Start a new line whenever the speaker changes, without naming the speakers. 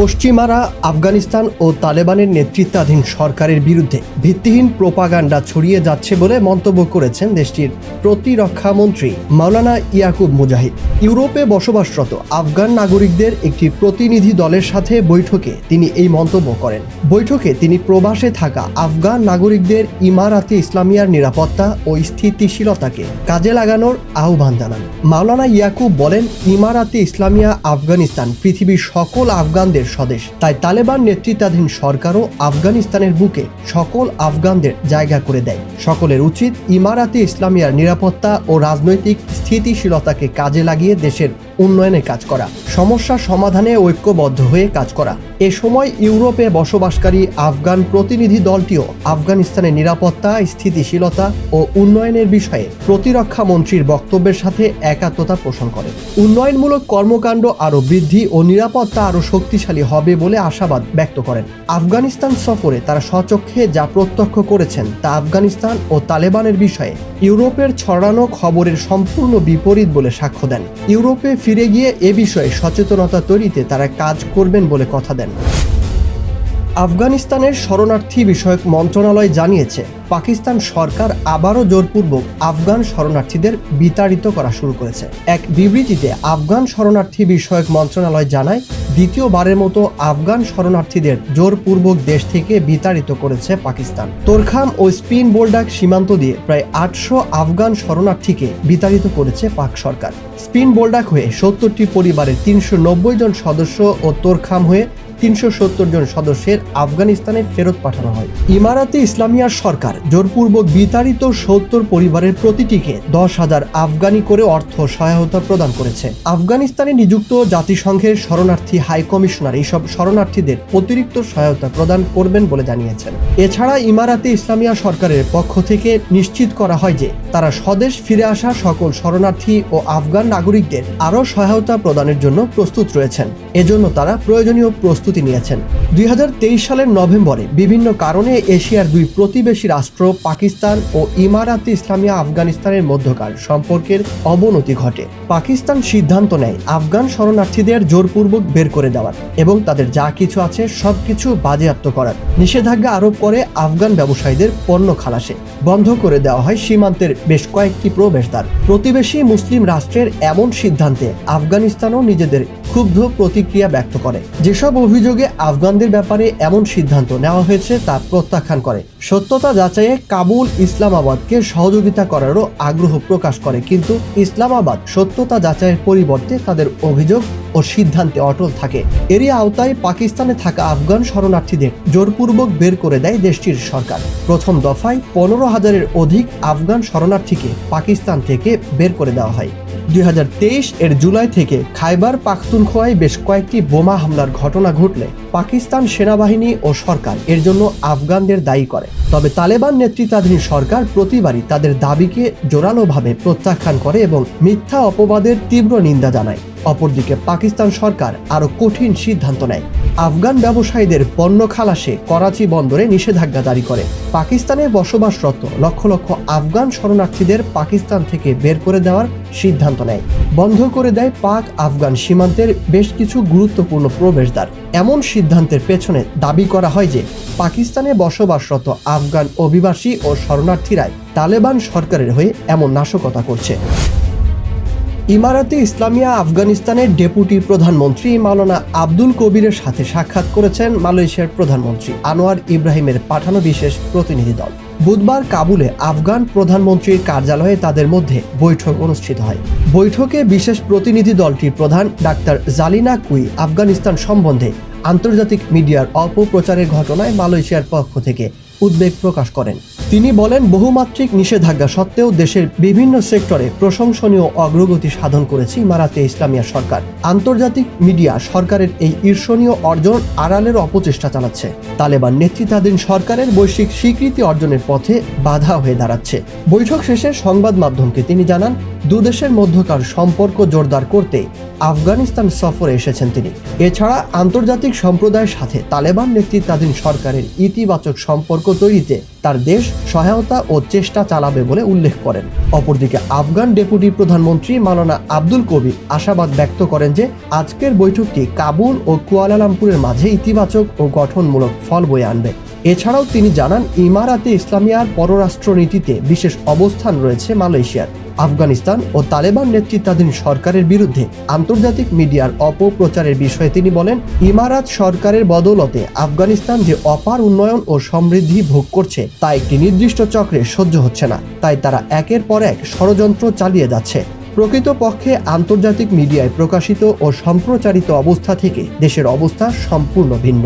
পশ্চিমারা আফগানিস্তান ও তালেবানের নেতৃত্বাধীন সরকারের বিরুদ্ধে ভিত্তিহীন প্রোপাগান্ডা ছড়িয়ে যাচ্ছে বলে মন্তব্য করেছেন দেশটির প্রতিরক্ষামন্ত্রী মাওলানা ইয়াকুব মুজাহিদ। ইউরোপে বসবাসরত আফগান নাগরিকদের একটি প্রতিনিধি দলের সাথে বৈঠকে তিনি এই মন্তব্য করেন। বৈঠকে তিনি প্রবাসে থাকা আফগান নাগরিকদের ইমারাতে ইসলামিয়ার নিরাপত্তা ও স্থিতিশীলতাকে কাজে লাগানোর আহ্বান জানান। মাওলানা ইয়াকুব বলেন, ইমারাতে ইসলামিয়া আফগানিস্তান পৃথিবীর সকল আফগানদের স্বদেশ। তাই তালেবান নেতৃত্বাধীন সরকারও আফগানিস্তানের বুকে সকল আফগানদের জায়গা করে দেয়। সকলের উচিত ইমারাতে ইসলামিয়ার নিরাপত্তা ও রাজনৈতিক স্থিতিশীলতাকে কাজে লাগিয়ে দেশের উন্নয়নে কাজ করা। সমস্যা সমাধানে ঐক্যবদ্ধ হয়ে কাজ করা। এ সময় ইউরোপে বসবাসকারী আফগান প্রতিনিধি দলটিও আফগানিস্তানের নিরাপত্তা, স্থিতিশীলতা ও উন্নয়নের বিষয়ে প্রতিরক্ষা মন্ত্রীর বক্তব্যের সাথে একাত্মতা পোষণ করে। উন্নয়নমূলক কর্মকাণ্ড আরও বৃদ্ধি ও নিরাপত্তা আরও শক্তিশালী হবে বলে আশাবাদ ব্যক্ত করেন। আফগানিস্তান সফরে তারা স্বচক্ষে যা প্রত্যক্ষ করেছেন তা আফগানিস্তান ও তালেবানের বিষয়ে ইউরোপের ছড়ানো খবরের সম্পূর্ণ বিপরীত বলে সাক্ষ্য দেন। ইউরোপে ফিরে গিয়ে এ বিষয়ে সচেতনতা তৈরিতে তারা কাজ করবেন বলে কথা দেন। আফগানিস্তানের শরণার্থী বিষয়ক মন্ত্রণালয় জানিয়েছে, পাকিস্তান সরকার আবারও জোরপূর্বক আফগান শরণার্থীদের বিতাড়িত করা শুরু করেছে। এক বিবৃতিতে আফগান শরণার্থী বিষয়ক মন্ত্রণালয় জানায়, দ্বিতীয়বারের মতো আফগান শরণার্থীদের জোরপূর্বক দেশ থেকে বিতাড়িত করেছে পাকিস্তান। তোরখাম ও স্পিন বোল্ডাক সীমান্ত দিয়ে প্রায় আটশো আফগান শরণার্থীকে বিতাড়িত করেছে পাক সরকার। স্পিন বোল্ডাক হয়ে সত্তরটি পরিবারের তিনশো নব্বই জন সদস্য ও তোরখাম হয়ে তিনশো সত্তর জন সদস্যের আফগানিস্তানে ফেরত পাঠানো হয়। ইমারাতে ইসলামিয়ার সরকার জোরপূর্বক বিতাড়িত সত্তর পরিবারের প্রতিটিকে দশ হাজার আফগানি করে অর্থ সহায়তা প্রদান করেছে। আফগানিস্তানে নিযুক্ত জাতিসংঘের শরণার্থী হাই কমিশনার এইসব শরণার্থীদের অতিরিক্ত সহায়তা প্রদান করবেন বলে জানিয়েছেন। এছাড়া ইমারাতে ইসলামিয়া সরকারের পক্ষ থেকে নিশ্চিত করা হয় যে, তারা স্বদেশ ফিরে আসা সকল শরণার্থী ও আফগান নাগরিকদের আরও সহায়তা প্রদানের জন্য প্রস্তুত রয়েছেন। এজন্য তারা প্রয়োজনীয় প্রস্তুতি নিয়েছেন। দুই হাজার তেইশ সালের নভেম্বরে বিভিন্ন কারণে এশিয়ার দুই প্রতিবেশী রাষ্ট্র, পাকিস্তান ও ইমারাতে ইসলামিয়া আফগানিস্তানের মধ্যকার সম্পর্কের অবনতি ঘটে। পাকিস্তান সিদ্ধান্ত নেয় আফগান শরণার্থীদের জোরপূর্বক বের করে দেওয়ার এবং তাদের যা কিছু আছে সবকিছু বাজেয়াপ্ত করার। নিষেধাজ্ঞা আরোপ করে আফগান ব্যবসায়ীদের পণ্য খালাসে। বন্ধ করে দেওয়া হয় সীমান্তের বেশ কয়েকটি প্রবেশদ্বার। প্রতিবেশী মুসলিম রাষ্ট্রের এমন সিদ্ধান্তে আফগানিস্তানও নিজেদের ক্ষুব্ধ প্রতিক্রিয়া ব্যক্ত করে। যেসব অভিযোগে আফগানদের ব্যাপারে এমন সিদ্ধান্ত নেওয়া হয়েছে তা প্রত্যাখ্যান করে। সত্যতা যাচাইয়ে কাবুল ইসলামাবাদকে সহযোগিতা করারও আগ্রহ প্রকাশ করে, কিন্তু ইসলামাবাদ সত্যতা যাচাইয়ের পরিবর্তে তাদের অভিযোগ ও সিদ্ধান্তে অটল থাকে। এরই আওতায় পাকিস্তানে থাকা আফগান শরণার্থীদের জোরপূর্বক বের করে দেয় দেশটির সরকার। প্রথম দফায় পনেরো হাজারের অধিক আফগান শরণার্থীকে পাকিস্তান থেকে বের করে দেওয়া হয়। দুই হাজার তেইশ এর জুলাই থেকে খাইবার পাখতুনখোয়ায় বেশ কয়েকটি বোমা হামলার ঘটনা ঘটলে পাকিস্তান সেনাবাহিনী ও সরকার এর জন্য আফগানদের দায়ী করে। তবে তালেবান নেতৃত্বাধীন সরকার প্রতিবারই তাদের দাবিকে জোরালোভাবে প্রত্যাখ্যান করে এবং মিথ্যা অপবাদের তীব্র নিন্দা জানায়। অপরদিকে পাকিস্তান সরকার আরও কঠিন সিদ্ধান্ত নেয়। আফগান ব্যবসায়ীদের পণ্য খালাসে করাচি বন্দরে নিষেধাজ্ঞা জারি করে। পাকিস্তানে বসবাসরত লক্ষ লক্ষ আফগান শরণার্থীদের পাকিস্তান থেকে বের করে দেওয়ার সিদ্ধান্ত নেয়। বন্ধ করে দেয় পাক আফগান সীমান্তের বেশ কিছু গুরুত্বপূর্ণ প্রবেশদ্বার। এমন সিদ্ধান্তের পেছনে দাবি করা হয় যে, পাকিস্তানে বসবাসরত আফগান অভিবাসী ও শরণার্থীরাই তালেবান সরকারের হয়ে এমন নাশকতা করছে। ইমারাতে ইসলামিয়া আফগানিস্তানের ডেপুটি প্রধানমন্ত্রী মাওলানা আব্দুল কবিরের সাথে সাক্ষাৎ করেছেন মালয়েশিয়ার প্রধানমন্ত্রী আনোয়ার ইব্রাহিমের পাঠানো বিশেষ প্রতিনিধি দল। বুধবার কাবুলে আফগান প্রধানমন্ত্রীর কার্যালয়ে তাদের মধ্যে বৈঠক অনুষ্ঠিত হয়। বৈঠকে বিশেষ প্রতিনিধি দলটির প্রধান ডাক্তার জালিনা কুই আফগানিস্তান সম্বন্ধে আন্তর্জাতিক মিডিয়ার অপপ্রচারের ঘটনায় মালয়েশিয়ার পক্ষ থেকে উদ্বেগ প্রকাশ করেন। তিনি বলেন, বহুমাত্রিক নিষেধাজ্ঞা সত্ত্বেও দেশের বিভিন্ন সেক্টরে প্রশংসনীয় অগ্রগতি সাধন করেছে ইমারাতে ইসলামিয়া সরকার। আন্তর্জাতিক মিডিয়া সরকারের এই ঈর্ষণীয় অর্জন আড়ালের অপচেষ্টা চালাচ্ছে। তালেবান নেতৃত্বাধীন সরকারের বৈশ্বিক স্বীকৃতি অর্জনের পথে বাধা হয়ে দাঁড়াচ্ছে। বৈঠক শেষে সংবাদ মাধ্যমকে তিনি জানান দুদেশের মধ্যকার সম্পর্ক জোরদার করতে আফগানিস্তান সফরে এসেছেন তিনি। এছাড়া আন্তর্জাতিক সম্প্রদায়ের সাথে তালেবান নেতৃত্বাধীন সরকারের ইতিবাচক সম্পর্ক তৈরিতে তার দেশ সহায়তা ও চেষ্টা চালাবে বলে উল্লেখ করেন। অপরদিকে আফগান ডেপুটি প্রধানমন্ত্রী মালানা আব্দুল কবির আশাবাদ ব্যক্ত করেন যে, আজকের বৈঠকটি কাবুল ও কুয়ালালামপুরের মাঝে ইতিবাচক ও গঠনমূলক ফল বয়ে আনবে। এছাড়াও তিনি জানান, ইমারাতে ইসলামিয়ার পররাষ্ট্রনীতিতে বিশেষ অবস্থান রয়েছে মালয়েশিয়ার। আফগানিস্তান ও তালেবান নেতৃত্বাধীন সরকারের বিরুদ্ধে আন্তর্জাতিক মিডিয়ার অপপ্রচারের বিষয়ে তিনি বলেন, ইমারাত সরকারের বদৌলতে আফগানিস্তান যে অপার উন্নয়ন ও সমৃদ্ধি ভোগ করছে, তা একটি নির্দিষ্ট চক্রে সহ্য হচ্ছে না। তাই তারা একের পর এক ষড়যন্ত্র চালিয়ে যাচ্ছে। প্রকৃতপক্ষে আন্তর্জাতিক মিডিয়ায় প্রকাশিত ও সম্প্রচারিত অবস্থা থেকে দেশের অবস্থা সম্পূর্ণ ভিন্ন।